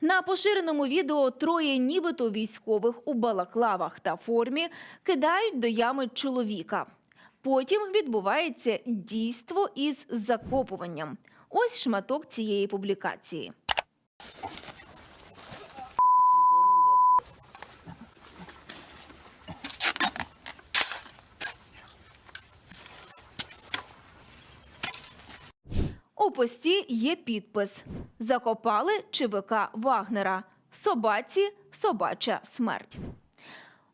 На поширеному відео троє нібито військових у балаклавах та формі кидають до ями чоловіка. Потім відбувається дійство із закопуванням. Ось шматок цієї публікації. У пості є підпис: Закопали ЧВК Вагнера. Собаці собача смерть.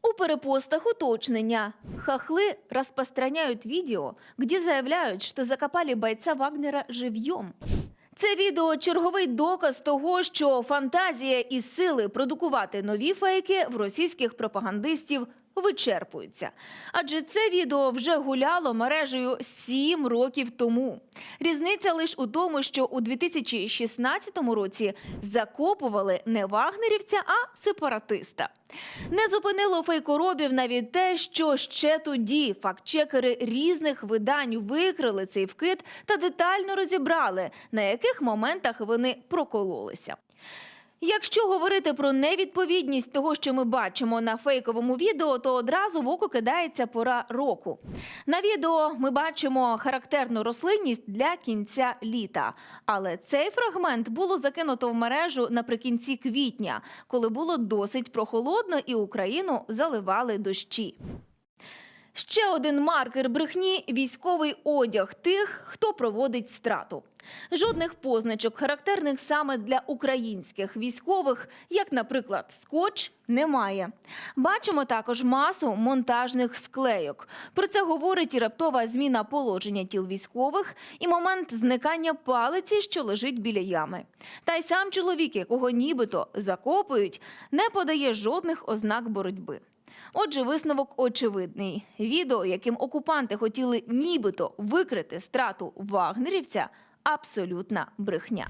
У перепостах уточнення. Хохлы распространяют видео, где заявляют, что закопали бойца Вагнера живьем. Це відео черговий доказ того, що фантазія і сили продукувати нові фейки в російських пропагандистів вичерпуються. Адже це відео вже гуляло мережею сім років тому. Різниця лише у тому, що у 2016 році закопували не вагнерівця, а сепаратиста. Не зупинило фейкоробів навіть те, що ще тоді фактчекери різних видань викрили цей вкид та детально розібрали, на яких моментах вони прокололися. Якщо говорити про невідповідність того, що ми бачимо на фейковому відео, то одразу в око кидається пора року. На відео ми бачимо характерну рослинність для кінця літа. Але цей фрагмент було закинуто в мережу наприкінці квітня, коли було досить прохолодно і Україну заливали дощі. Ще один маркер брехні військовий одяг тих, хто проводить страту. Жодних позначок, характерних саме для українських військових, як, наприклад, скотч, немає. Бачимо також масу монтажних склейок. Про це говорить і раптова зміна положення тіл військових, і момент зникання палиці, що лежить біля ями. Та й сам чоловік, якого нібито закопують, не подає жодних ознак боротьби. Отже, висновок очевидний. Відео, яким окупанти хотіли нібито викрити страту вагнерівця, абсолютна брехня.